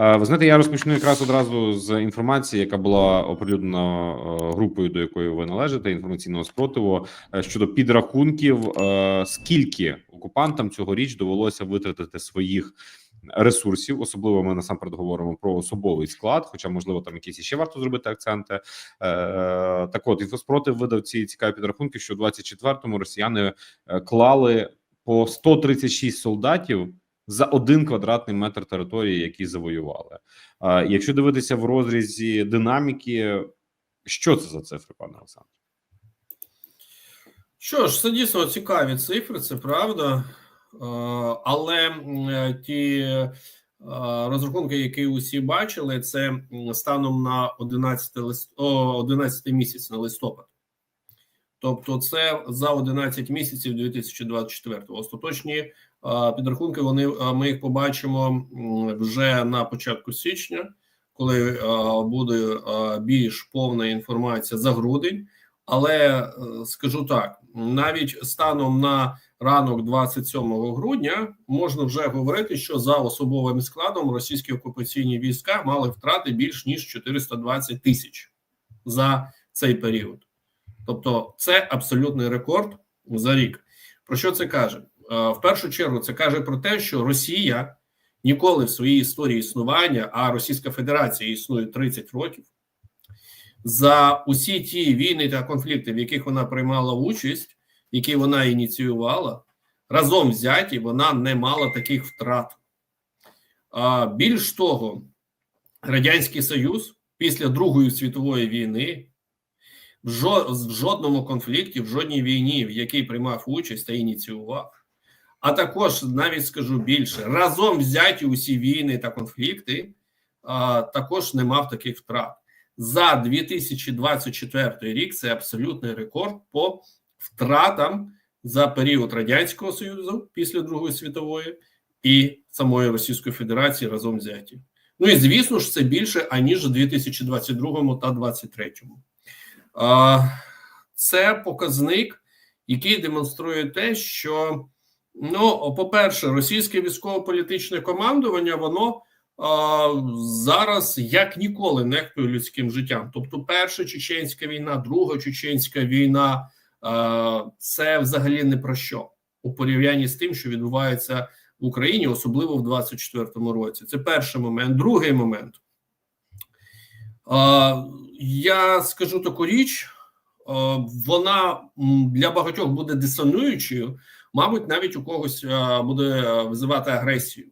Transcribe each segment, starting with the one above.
Е, Ви знаєте, я розпочну якраз одразу з інформації, яка була оприлюднена е, групою, до якої ви належите, інформаційного спротиву е, щодо підрахунків, скільки окупантам цьогоріч довелося витратити своїх ресурсів. Особливо ми насамперед говоримо про особовий склад, хоча можливо там якісь ще варто зробити акценти. Так, от інфоспротив видав ці цікаві підрахунки, що в 24-му росіяни клали по 136 солдатів за один квадратний метр території, які завоювали. Якщо дивитися в розрізі динаміки, що це за цифри, пане Олександр? Що ж, це дійсно цікаві цифри, це правда. Але ті розрахунки, які усі бачили, це станом на 11 лист... 11 місяць на листопад. Тобто, це за 11 місяців 2024 Остаточні підрахунки. Вони ми їх побачимо вже на початку січня, коли буде більш повна інформація за грудень. Але е, скажу так: навіть станом на ранок 27 грудня можна вже говорити, що за особовим складом російські окупаційні війська мали втрати більш ніж 420 тисяч за цей період. Тобто, це абсолютний рекорд за рік. Про що це каже? Е, В першу чергу, це каже про те, що Росія ніколи в своїй історії існування, а Російська Федерація існує 30 років. За усі ті війни та конфлікти, в яких вона приймала участь, які вона ініціювала, разом взяті, вона не мала таких втрат. А більш того, Радянський Союз після Другої світової війни в жодному конфлікті, в жодній війні, в якій приймав участь та ініціював, а також навіть скажу більше, разом взяті усі війни та конфлікти, а, також не мав таких втрат. За 2024 рік це абсолютний рекорд по втратам за період Радянського Союзу після Другої світової і самої Російської Федерації разом взяті. Ну і звісно ж, це більше аніж у 2022 та 2023. Це показник, який демонструє те, що ну, по-перше, російське військово-політичне командування, воно а, зараз як ніколи нехтує людським життям. Тобто, перша чеченська війна, друга чеченська війна а, це взагалі не про що у порівнянні з тим, що відбувається в Україні, особливо в 24-му році. Це перший момент. Другий момент. А, я скажу таку річ, а, вона для багатьох буде дисонуючою, мабуть, навіть у когось буде а, визивати агресію.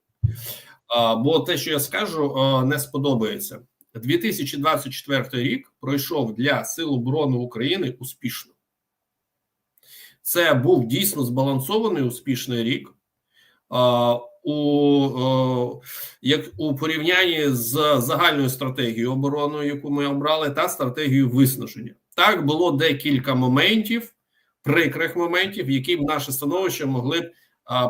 Бо те, що я скажу, не сподобається. 2024 рік пройшов для Сил оборони України успішно. Це був дійсно збалансований успішний рік. У, як у порівнянні з загальною стратегією обороною, яку ми обрали, та стратегією виснаження. Так було декілька моментів, прикрих моментів, які б наше становище могли б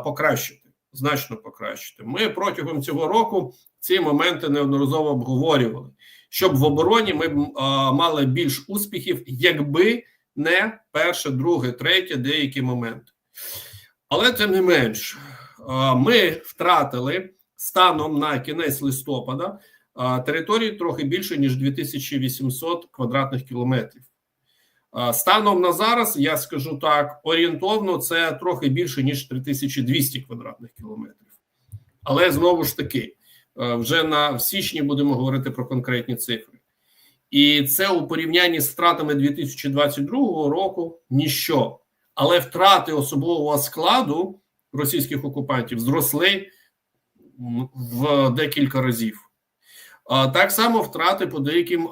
покращити, значно покращити. Ми протягом цього року ці моменти неодноразово обговорювали, щоб в обороні ми б мали більш успіхів, якби не перше, друге, третє, деякі моменти. Але тим не менш, ми втратили станом на кінець листопада території трохи більше ніж 2800 квадратних кілометрів. Станом на зараз я скажу так: орієнтовно це трохи більше ніж 3200 квадратних кілометрів. Але знову ж таки, е, вже на в січні будемо говорити про конкретні цифри. І це у порівнянні з втратами 2022 року ніщо. Але втрати особового складу російських окупантів зросли в декілька разів. Так само втрати по деяким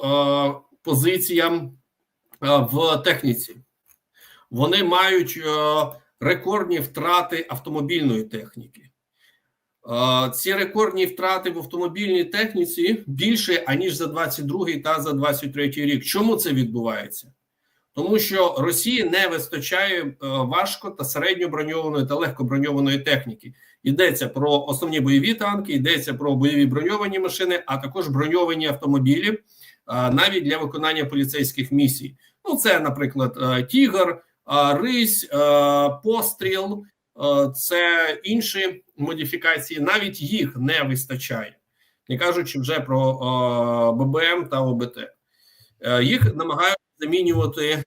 позиціям а, в техніці. Вони мають рекордні втрати автомобільної техніки. Е, Ці рекордні втрати в автомобільній техніці більше аніж за 22 та за 23 рік. Чому це відбувається? Тому що Росії не вистачає е, важко та середньоброньованої та легкоброньованої техніки. Йдеться про основні бойові танки, йдеться про бойові броньовані машини, а також броньовані автомобілі, е, навіть для виконання поліцейських місій. Ну, це, наприклад, е, Тігр, е, Рись, е, Постріл, це інші модифікації. Навіть їх не вистачає. не кажучи вже про ББМ та ОБТ. Їх намагаються замінювати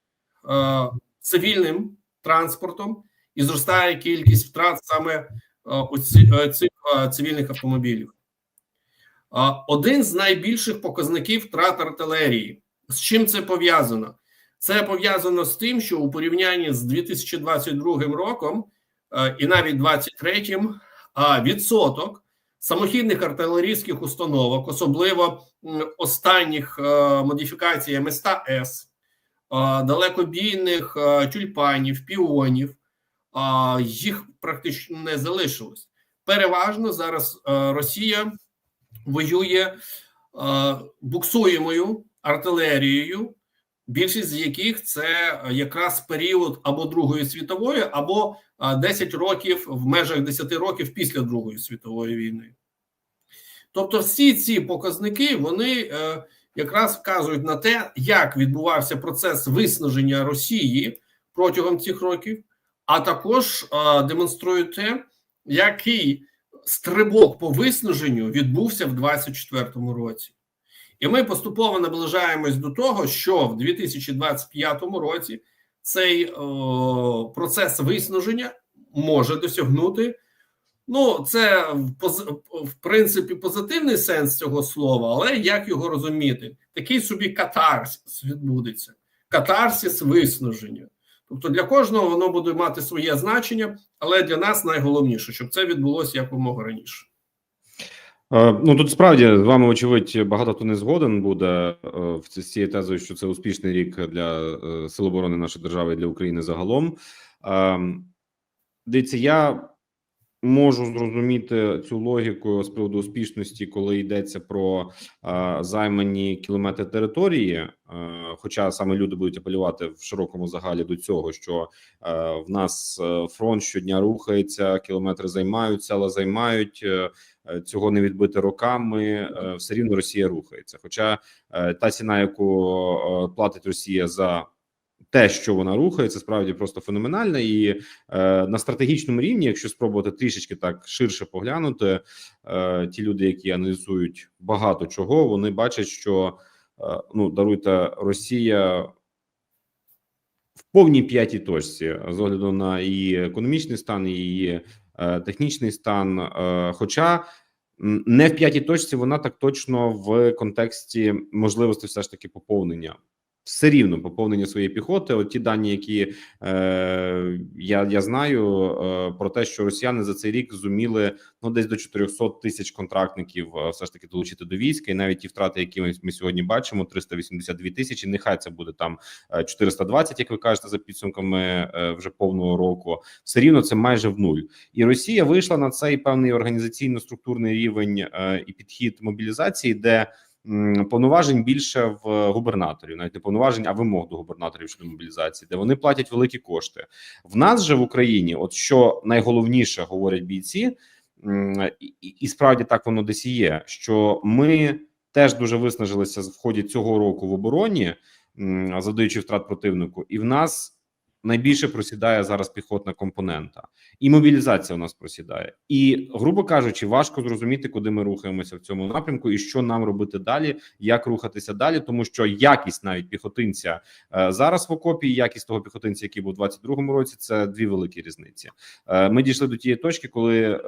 цивільним транспортом, і зростає кількість втрат саме цих цивільних автомобілів. Один з найбільших показників втрат артилерії. З чим це пов'язано? Це пов'язано з тим, що у порівнянні з 2022 роком е, і навіть 2023 а відсоток самохідних артилерійських установок, особливо останніх е, модифікацій МСТ-С, е, далекобійних е, тюльпанів, піонів, їх практично не залишилось. Переважно зараз е, Росія воює е, буксуємою артилерією, більшість з яких це якраз період або Другої світової, або е, 10 років в межах 10 років після Другої світової війни. Тобто, всі ці показники вони е, якраз вказують на те, як відбувався процес виснаження Росії протягом цих років, а також е, демонструють те, який стрибок по виснаженню відбувся в 2024 році. І ми поступово наближаємось до того, що в 2025 році цей о, процес виснаження може досягнути. Ну, це в, принципі позитивний сенс цього слова, але як його розуміти? Такий собі катарсис відбудеться, катарсис виснаження. Тобто для кожного воно буде мати своє значення, але для нас найголовніше, щоб це відбулося якомога раніше. Е, Ну тут справді з вами, очевидь, багато хто не згоден буде е, в з цією тезою, що це успішний рік для е, Сил оборони нашої держави і для України загалом. Ем, Дивіться, я можу зрозуміти цю логіку з приводу успішності, коли йдеться про е, займані кілометри території. Е, Хоча саме люди будуть апелювати в широкому загалі до цього, що е, в нас е, фронт щодня рухається, кілометри займають, села займають. е, е, Цього не відбити роками, все рівно Росія рухається. Хоча та ціна, яку платить Росія за те, що вона рухається, справді просто феноменальна. І е, на стратегічному рівні, якщо спробувати трішечки так ширше поглянути, е, ті люди, які аналізують багато чого, вони бачать, що е, ну даруйте Росія. В повній п'ятій точці з огляду на її економічний стан, і її е, технічний стан. Е, хоча не в п'ятій точці вона так точно в контексті можливості все ж таки поповнення. Все рівно поповнення своєї піхоти. От ті дані, які е, я, я знаю е, про те, що росіяни за цей рік зуміли ну десь до 400 тисяч контрактників е, все ж таки долучити до війська, і навіть ті втрати, які ми, ми сьогодні бачимо, 382 тисячі. Нехай це буде там е, 420, як ви кажете, за підсумками е, вже повного року. Все рівно це майже в нуль. І Росія вийшла на цей певний організаційно-структурний рівень е, і підхід мобілізації, де повноважень більше в губернаторів, навіть не повноважень, а вимог до губернаторів щодо мобілізації, де вони платять великі кошти. В нас же в Україні, от що найголовніше говорять бійці, і, справді так воно десь і є, що ми теж дуже виснажилися в ході цього року в обороні, завдаючи втрат противнику, і в нас найбільше просідає зараз піхотна компонента, і мобілізація у нас просідає. І, грубо кажучи, важко зрозуміти, куди ми рухаємося в цьому напрямку, і що нам робити далі, як рухатися далі, тому що якість навіть піхотинця е, зараз в окопі, і якість того піхотинця, який був у 22-му році, це дві великі різниці. Е, Ми дійшли до тієї точки, коли е,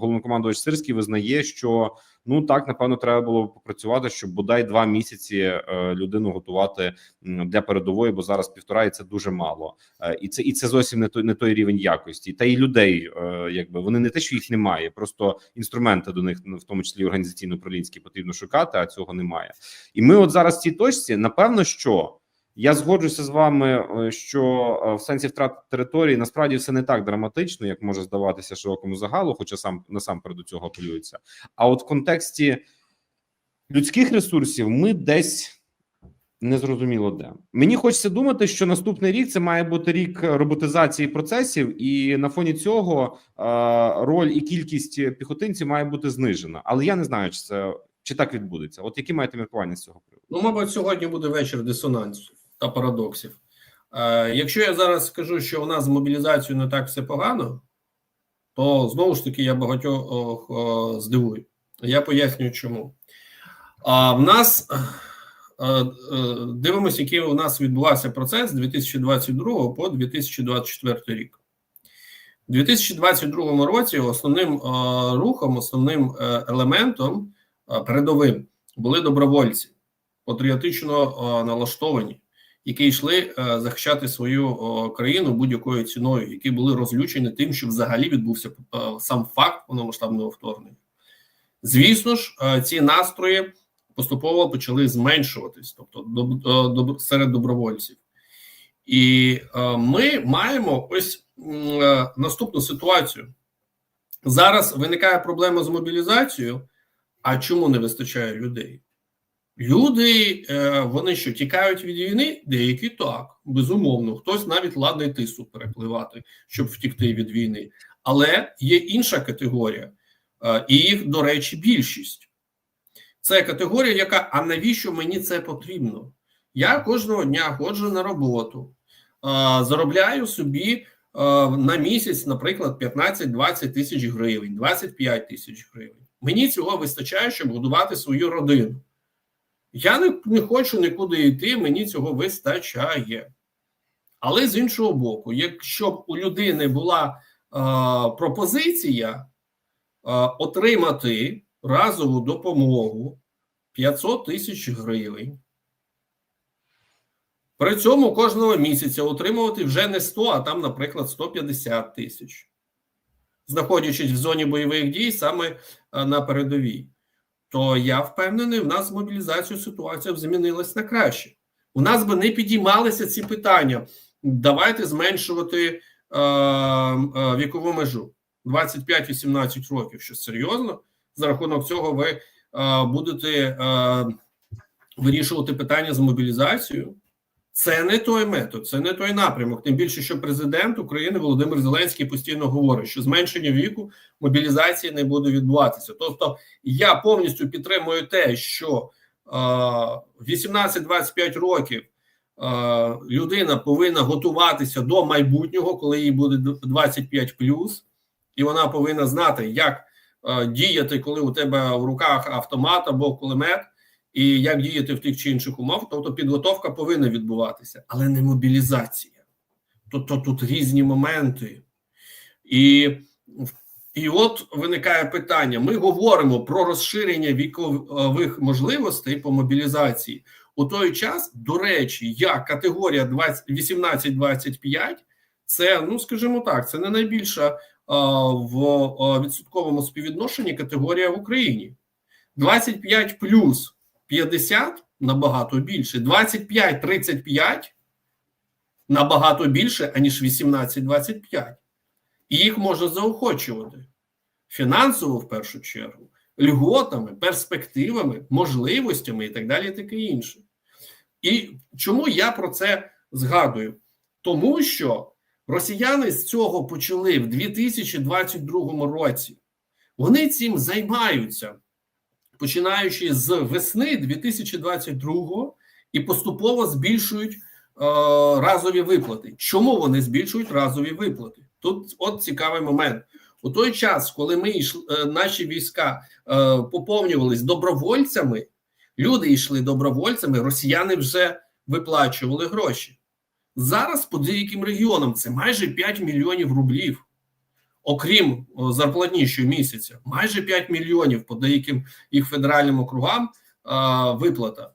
головнокомандувач Сирський визнає, що ну так напевно треба було попрацювати, щоб бодай два місяці людину готувати для передової, бо зараз півтора і це дуже мало. Е, І це і це зовсім не той не той рівень якості. Та й людей, е, якби вони не те, що їх немає, просто інструменти до них, ну, в тому числі організаційно-управлінські, потрібно шукати, а цього немає. І ми, от зараз в цій точці, напевно, що. Я згоджуся з вами, е, що в сенсі втрат території насправді все не так драматично, як може здаватися широкому загалу, хоча сам насамперед до цього апелюється. А от в контексті людських ресурсів ми десь незрозуміло де. Мені хочеться думати, що наступний рік це має бути рік роботизації процесів, і на фоні цього е, роль і кількість піхотинців має бути знижена. Але я не знаю, чи це чи так відбудеться. От які маєте міркування з цього приводу? Ну, мабуть, сьогодні буде вечір дисонансу та парадоксів. Е, якщо я зараз скажу, що у нас з мобілізацією не так все погано, то знову ж таки я багатьох о, здивую. Я пояснюю, чому. А в нас е, е, дивимося, який у нас відбувався процес з 2022 по 2024 рік. У 2022 році основним е, рухом, основним е, елементом е, передовим були добровольці, патріотично е, налаштовані, які йшли е, захищати свою е, країну будь-якою ціною, які були розлючені тим, що взагалі відбувся е, сам факт повномасштабного вторгнення. Звісно ж, е, ці настрої поступово почали зменшуватись, тобто доб, е, доб, серед добровольців. І е, ми маємо ось е, наступну ситуацію. Зараз виникає проблема з мобілізацією. А чому не вистачає людей? Люди, е, вони що тікають від війни? Деякі так, безумовно. Хтось навіть ладний тису перепливати, щоб втікти від війни. Але є інша категорія, е, і їх, до речі, більшість. Це категорія, яка а навіщо мені це потрібно? Я кожного дня ходжу на роботу, заробляю собі на місяць, наприклад, 15-20 тисяч гривень, 25 тисяч гривень. Мені цього вистачає, щоб годувати свою родину. Я не, не хочу нікуди йти, мені цього вистачає. Але з іншого боку, якщо б у людини була е, пропозиція е, отримати разову допомогу 500 тисяч гривень, при цьому кожного місяця отримувати вже не 100, а там, наприклад, 150 тисяч, знаходячись в зоні бойових дій саме е, на передовій то я впевнений, в нас з мобілізацією ситуація змінилась на краще. У нас би не підіймалися ці питання. Давайте зменшувати е, е, вікову межу 25-18 років. Що серйозно, за рахунок цього ви е, будете е, вирішувати питання з мобілізацією. Це не той метод, це не той напрямок. Тим більше, що президент України Володимир Зеленський постійно говорить, що зменшення віку мобілізації не буде відбуватися. Тобто, я повністю підтримую те, що е, 18-25 років е, людина повинна готуватися до майбутнього, коли їй буде 25 і вона повинна знати, як діяти, коли у тебе в руках автомат або кулемет і як діяти в тих чи інших умов, тобто підготовка повинна відбуватися, але не мобілізація. Тобто тут різні моменти. І, і от виникає питання: ми говоримо про розширення вікових можливостей по мобілізації. У той час, до речі, як категорія 18-25, це, ну скажімо так, це не найбільша в відсотковому співвідношенні категорія в Україні. 25 плюс 50 набагато більше, 25-35 набагато більше, аніж 18-25. І їх можна заохочувати фінансово в першу чергу, льготами, перспективами, можливостями і так далі, і таке інше. І чому я про це згадую? Тому що росіяни з цього почали в 2022 році. Вони цим займаються починаючи з весни 2022 і поступово збільшують е, разові виплати. Чому вони збільшують разові виплати? Тут от цікавий момент. У той час, коли ми йшли, е, наші війська е, поповнювались добровольцями, люди йшли добровольцями, росіяни вже виплачували гроші. Зараз по деяким регіонам це майже 5 мільйонів рублів окрім зарплатні щомісяця, майже 5 мільйонів по деяким їх федеральним округам а, виплата.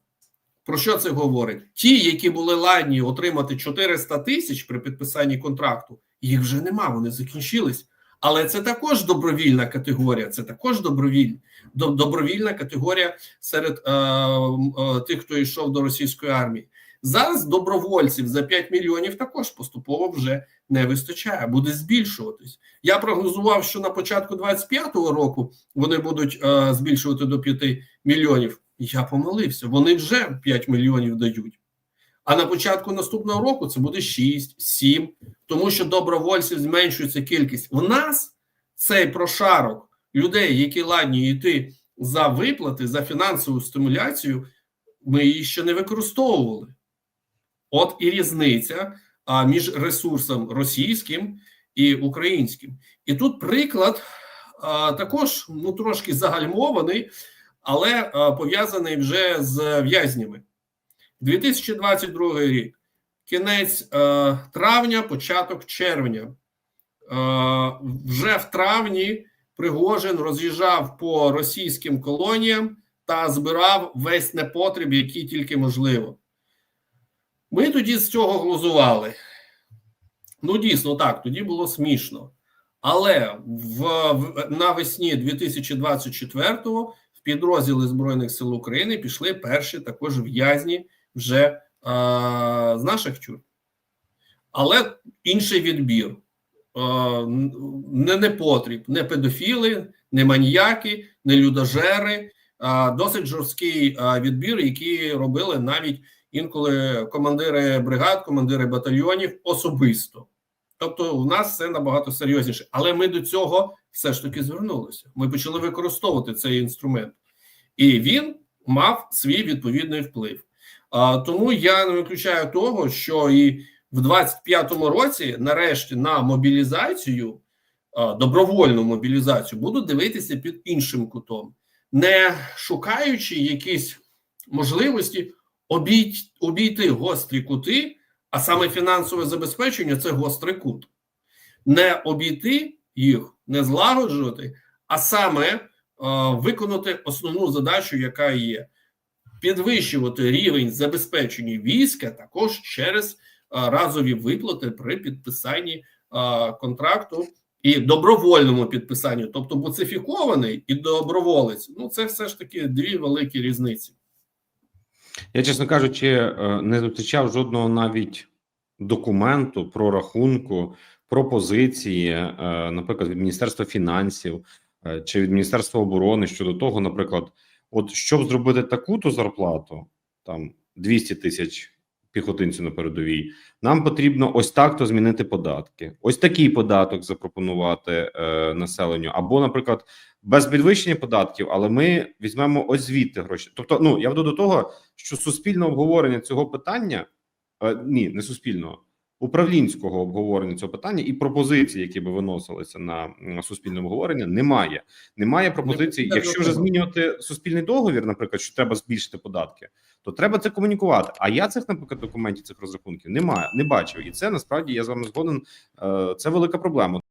Про що це говорить? Ті, які були ладні отримати 400 тисяч при підписанні контракту, їх вже нема, вони закінчились. Але це також добровільна категорія. Це також добровіль, добровільна категорія серед е, е, тих, хто йшов до російської армії. Зараз добровольців за 5 мільйонів також поступово вже не вистачає, буде збільшуватись. Я прогнозував, що на початку 25-го року вони будуть е, збільшувати до 5 мільйонів. Я помилився, вони вже 5 мільйонів дають. А на початку наступного року це буде 6, 7, тому що добровольців зменшується кількість. У нас цей прошарок людей, які ладні йти за виплати, за фінансову стимуляцію, ми її ще не використовували. От і різниця а, між ресурсом російським і українським. І тут приклад також ну трошки загальмований, але е, пов'язаний вже з в'язнями. 2022 рік, кінець е, травня, початок червня. Е, вже в травні Пригожин роз'їжджав по російським колоніям та збирав весь непотріб, який тільки можливо. Ми тоді з цього глузували. Ну, дійсно, так, тоді було смішно. Але в, в навесні 2024-го в підрозділи Збройних сил України пішли перші також в'язні вже е, з наших тюрм. Але інший відбір. Е, не непотріб, не педофіли, не маніяки, не людожери. Е, досить жорсткий е, відбір, який робили навіть інколи командири бригад, командири батальйонів особисто. Тобто, у нас це набагато серйозніше. Але ми до цього все ж таки звернулися. Ми почали використовувати цей інструмент, і він мав свій відповідний вплив. А, тому я не виключаю того, що і в 25-му році, нарешті, на мобілізацію, а, добровольну мобілізацію, будуть дивитися під іншим кутом, не шукаючи якісь можливості обійти, гострі кути, а саме фінансове забезпечення це гострий кут, не обійти їх, не злагоджувати, а саме е, виконати основну задачу, яка є підвищувати рівень забезпечення війська також через е, разові виплати при підписанні е, контракту і добровольному підписанню, тобто буцифікований і доброволець. Ну це все ж таки дві великі різниці. Я, чесно кажучи, е, не зустрічав жодного навіть документу про рахунку, пропозиції, е, наприклад, від Міністерства фінансів е, чи від Міністерства оборони щодо того, наприклад, от щоб зробити таку то зарплату, там 200 тисяч піхотинців на передовій, нам потрібно ось так то змінити податки, ось такий податок запропонувати е, населенню, або, наприклад, без підвищення податків, але ми візьмемо ось звідти гроші. Тобто, ну я веду до того, що суспільне обговорення цього питання е, ні, не суспільного. Управлінського обговорення цього питання і пропозицій, які би виносилися на суспільне обговорення, немає. Немає пропозицій. Якщо вже змінювати суспільний договір, наприклад, що треба збільшити податки, то треба це комунікувати. А я цих, наприклад, документів цих розрахунків немає, не бачив, і це насправді я з вами згоден. е, Це велика проблема.